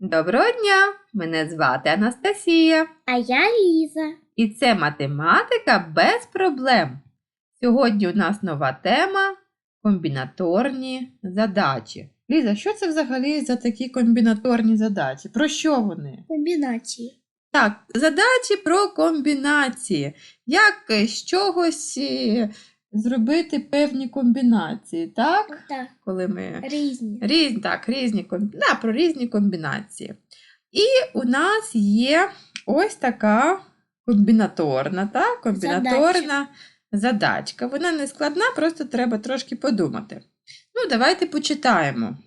Доброго дня! Мене звати Анастасія, А я Ліза. і це математика без проблем. Сьогодні у нас нова тема комбінаторні задачі. Ліза, що це взагалі за такі комбінаторні задачі? Про що вони? Комбінації. Так, задачі про комбінації. Як з чогось е, зробити певні комбінації, так? Так, Коли ми різні. Різні, так, різні комбі... да, про різні комбінації. І у нас є ось така комбінаторна, так? комбінаторна задачка. Вона не складна, просто треба трошки подумати. Ну, давайте почитаємо.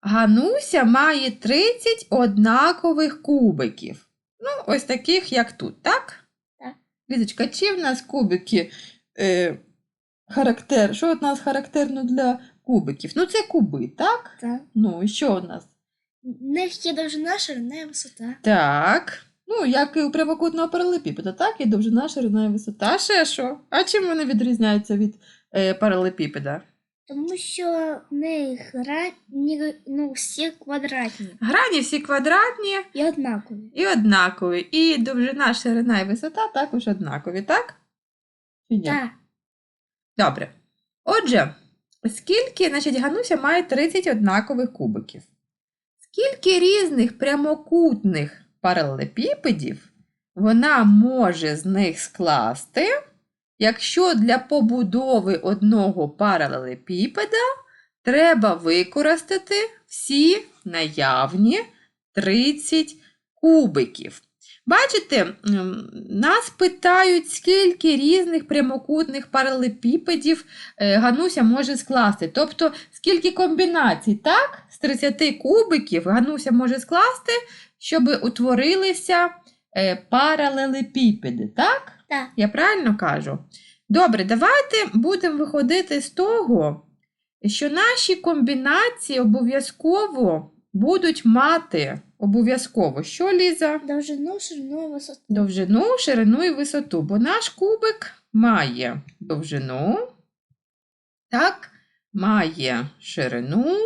Гануся має 30 однакових кубиків. Ну, ось таких, як тут, так? Так. Лізочка, чи в нас кубики е, характер... Що у нас характерно для кубиків? Ну, це куби, так? Так. Ну, і що у нас? Них є довжина, ширина і висота. Так. Ну, як і у прямокутного паралепіпеда, так? І довжина, ширина і висота. А ще що? А чим вони відрізняються від е, паралепіпеда? Тому що в них грані, ну, всі квадратні Грані всі квадратні і однакові. і однакові. І довжина, ширина і висота також однакові, так? Чи ні? Так. Добре. Отже, скільки, значить, Гануся має 30 однакових кубиків. Скільки різних прямокутних паралелепіпедів вона може з них скласти, якщо для побудови одного паралелепіпеда треба використати всі наявні 30 кубиків. Бачите, нас питають, скільки різних прямокутних паралепіпедів е, Гануся може скласти. Тобто, скільки комбінацій, так? З 30 кубиків Гануся може скласти, щоб утворилися е, паралелепіпеди, так? Так. Я правильно кажу? Добре, давайте будемо виходити з того, що наші комбінації обов'язково будуть мати обов'язково, що Ліза? Довжину, ширину і висоту. довжину, ширину і висоту, бо наш кубик має довжину, так, має ширину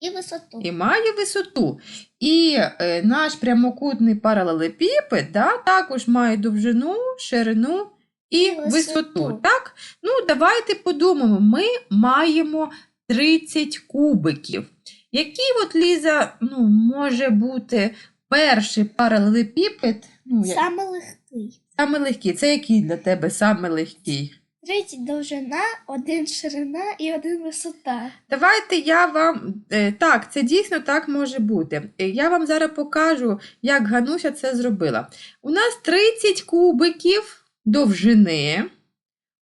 І висоту. і має висоту. І е, наш прямокутний паралелепіпед да, також має довжину, ширину і І висоту. висоту. Так? Ну, давайте подумаємо, ми маємо 30 кубиків. Який от, Ліза, ну, може бути перший паралелепіпед? Ну, як- Саме легкий. Саме легкий. Це який для тебе саме легкий? 30 довжина, один ширина і один висота. Давайте я вам. е, Так, це дійсно так може бути. Е, Я вам зараз покажу, як Гануся це зробила. У нас 30 кубиків довжини,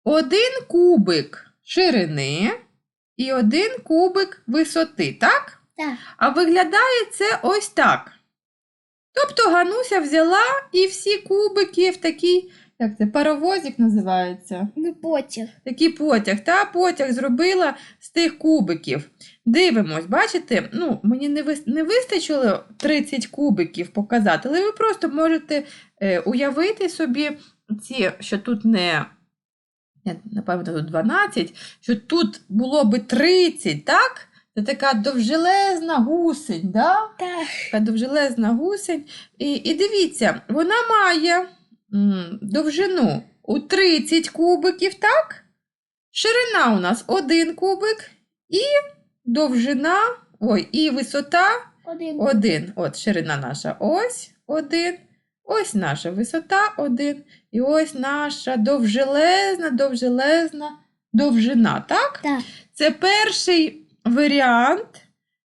один кубик ширини і один кубик висоти, так? Так. А виглядає це ось так. Тобто Гануся взяла і всі кубики в такий, як це, паровозик називається. Ну, потяг. Такий потяг, та потяг зробила з тих кубиків. Дивимось, бачите, ну, мені не, вис- не вистачило 30 кубиків показати, але ви просто можете е, уявити собі ці, що тут не, я, напевно, тут 12, що тут було би 30, так? Це така довжелезна гусень, да? Так. така довжелезна гусень. І, і дивіться, вона має м, довжину у 30 кубиків, так? Ширина у нас 1 кубик і довжина, ой, і висота Один. 1. От ширина наша ось 1. Ось наша висота 1. І ось наша довжелезна, довжелезна довжина, так? Так. Це перший варіант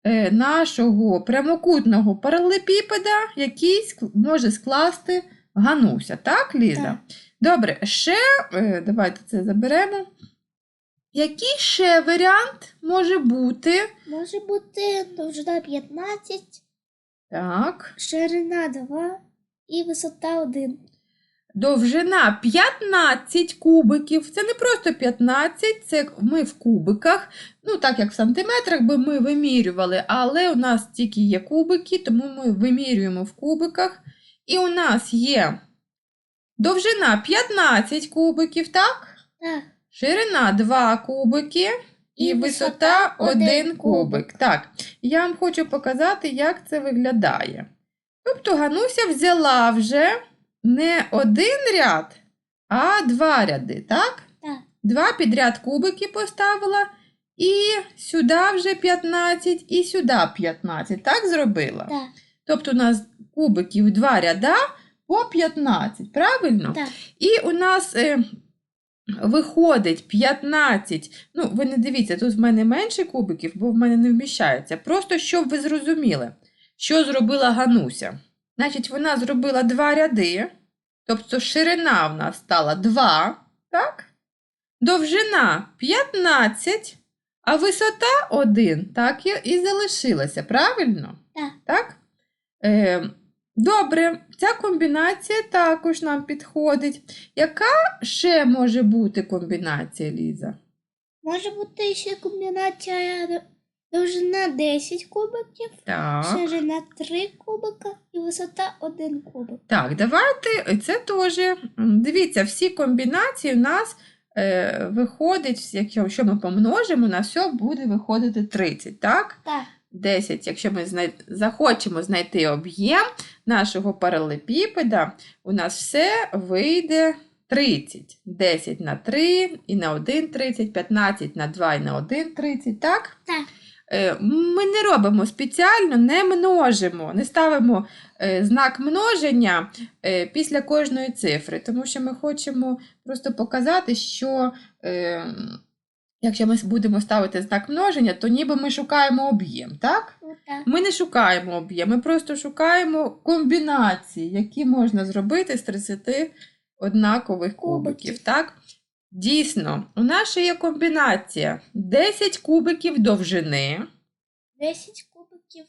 е, нашого прямокутного паралелепіпеда, який може скласти Гануся. Так, Ліза? Так. Добре, ще е, давайте це заберемо. Який ще варіант може бути? Може бути довжина 15, Так, ширина 2 і висота 1. Довжина 15 кубиків. Це не просто 15, це ми в кубиках. Ну, так як в сантиметрах би ми вимірювали, але у нас тільки є кубики, тому ми вимірюємо в кубиках. І у нас є довжина 15 кубиків, так? Так. Ширина 2 кубики і висота один кубик. Так, я вам хочу показати, як це виглядає. Тобто Гануся взяла вже не один ряд, а два ряди, так? Так. Два підряд кубики поставила, і сюди вже 15, і сюди 15. Так зробила? Так, Тобто у нас кубиків два ряда по 15, правильно? так. І у нас е, виходить 15. Ну, ви не дивіться, тут в мене менше кубиків, бо в мене не вміщається. Просто щоб ви зрозуміли, що зробила Гануся. Значить, вона зробила два ряди, тобто ширина в нас стала 2, так? Довжина 15, а висота 1, так і, залишилася, правильно? Так. Так? Е, добре, ця комбінація також нам підходить. Яка ще може бути комбінація, Ліза? Може бути ще комбінація довжина 10 кубиків, Так. ширина 3 кубика і висота 1 кубик. Так, давайте це теж. Дивіться, всі комбінації у нас е, виходить, якщо, якщо ми помножимо, на все буде виходити 30, так? Так, 10, якщо ми знай... захочемо знайти об'єм нашого паралепіпеда, у нас все вийде 30. 10 на 3 і на 1 30, 15 на 2 і на 1 30, так? так. Е, Ми не робимо спеціально, не множимо, не ставимо е, знак множення е, після кожної цифри, тому що ми хочемо просто показати, що якщо ми будемо ставити знак множення, то ніби ми шукаємо об'єм, так? Отак. Ми не шукаємо об'єм, ми просто шукаємо комбінації, які можна зробити з 30 однакових кубиків. Кубиків. Так? Дійсно, у нас ще є комбінація 10 кубиків довжини, 10 кубиків.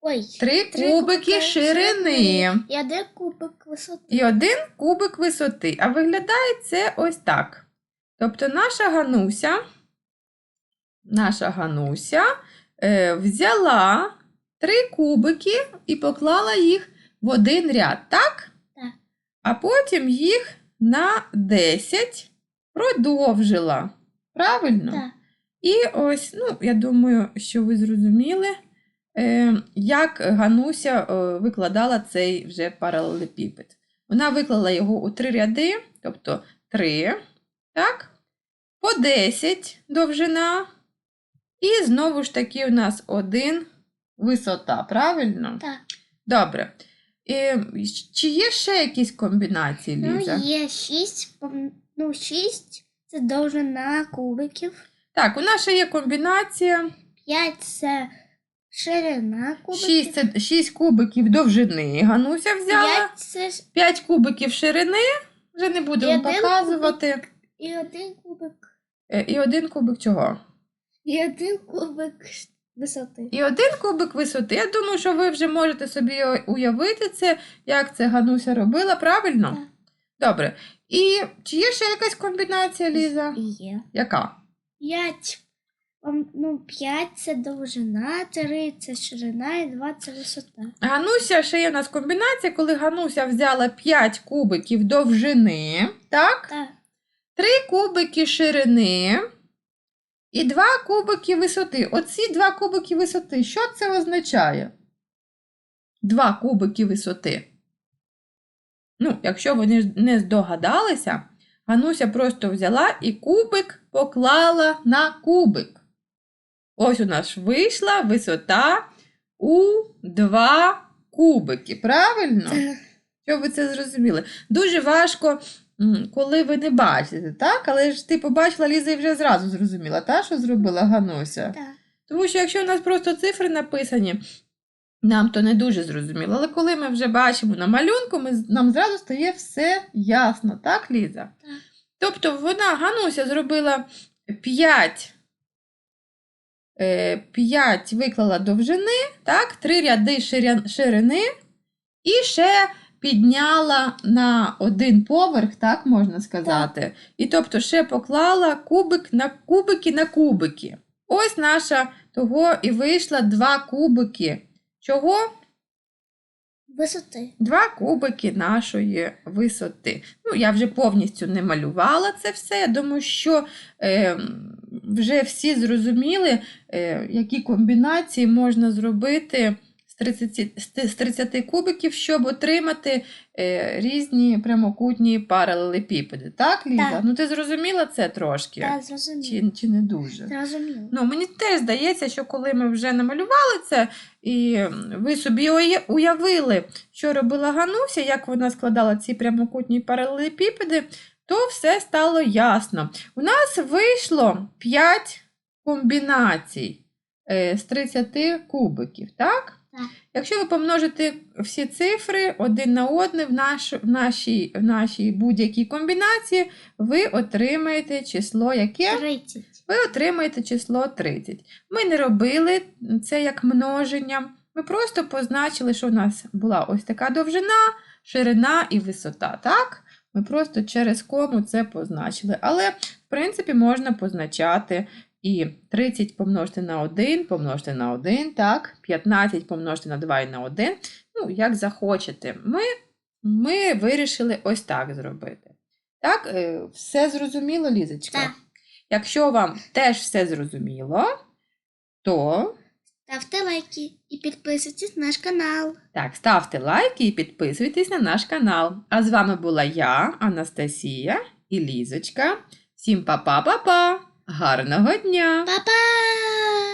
Ой. 3 три кубики ширини І один кубик висоти. і 1 кубик висоти. А виглядає це ось так. Тобто наша Гануся, наша Гануся е, взяла 3 кубики і поклала їх в один ряд, так? Так. А потім їх на 10 продовжила. Правильно? Так. І ось, ну, я думаю, що ви зрозуміли, е, як Гануся е, викладала цей вже паралелепіпед. Вона виклала його у три ряди, тобто 3, так? По 10 довжина. І знову ж таки у нас один висота, правильно? Так. Добре. Е, чи є ще якісь комбінації, Ліза? Ну, є 6, ну, 6 це довжина кубиків. Так, у нас ще є комбінація. 5 це ширина кубиків. 6, це 6 кубиків довжини. Гануся взяла. 5 це 5 кубиків ширини. Вже не будемо показувати. і один кубик. Е, І один кубик чого? І один кубик висоти. І один кубик висоти. Я думаю, що ви вже можете собі уявити це, як це Гануся робила, правильно? Так. Добре. І чи є ще якась комбінація, Ліза? Є. Яка? 5. Ну, 5 це довжина, 3 це ширина і 2 це висота. Гануся ще є у нас комбінація, коли Гануся взяла 5 кубиків довжини, так? Так. 3 кубики ширини і 2 кубики висоти. Оці 2 кубики висоти, що це означає? 2 кубики висоти. Ну, якщо ви не- здогадалися, Гануся просто взяла і кубик поклала на кубик. Ось у нас вийшла висота у 2 кубики. Правильно? Щоб ви це зрозуміли. Дуже важко, коли ви не бачите, так? Але ж ти побачила Ліза і вже зразу зрозуміла, та, що зробила Гануся. Так. Тому що якщо у нас просто цифри написані, нам то не дуже зрозуміло. Але коли ми вже бачимо на малюнку, ми, нам зразу стає все ясно, так, Ліза? Так. Тобто вона, Гануся, зробила 5, 5 виклала довжини, так, 3 ряди ширини і ще підняла на один поверх, так можна сказати. І тобто ще поклала кубик на кубики на кубики. Ось наша того і вийшла два кубики. Чого? Висоти. Два кубики нашої висоти. Ну, я вже повністю не малювала це все. Я думаю, що е, вже всі зрозуміли, е, які комбінації можна зробити з 30, з 30 кубиків, щоб отримати е, різні прямокутні паралелепіпеди. Так, Ліза? Так. Ну ти зрозуміла це трошки? Так, зрозуміло. Чи, чи не дуже? Зрозуміло. Ну, мені теж здається, що коли ми вже намалювали це, і ви собі уявили, що робила Гануся, як вона складала ці прямокутні паралелепіпеди, то все стало ясно. У нас вийшло 5 комбінацій е, з 30 кубиків, так? Якщо ви помножите всі цифри один на один в, наш, в нашій, в нашій будь-якій комбінації, ви отримаєте число яке? 30. ви отримаєте число 30. Ми не робили це як множення. Ми просто позначили, що у нас була ось така довжина, ширина і висота. Так? Ми просто через кому це позначили. Але, в принципі, можна позначати і 30 помножити на 1, помножити на 1, так? 15 помножити на 2 і на 1. Ну, як захочете. Ми, ми вирішили ось так зробити. Так, е, все зрозуміло, Лізочка? Так. Якщо вам теж все зрозуміло, то Ставте лайки і підписуйтесь на наш канал. так, ставте лайки і підписуйтесь на наш канал. А з вами була я, Анастасія і Лізочка. Всім па-па-па-па! Гарного дня! Па-па!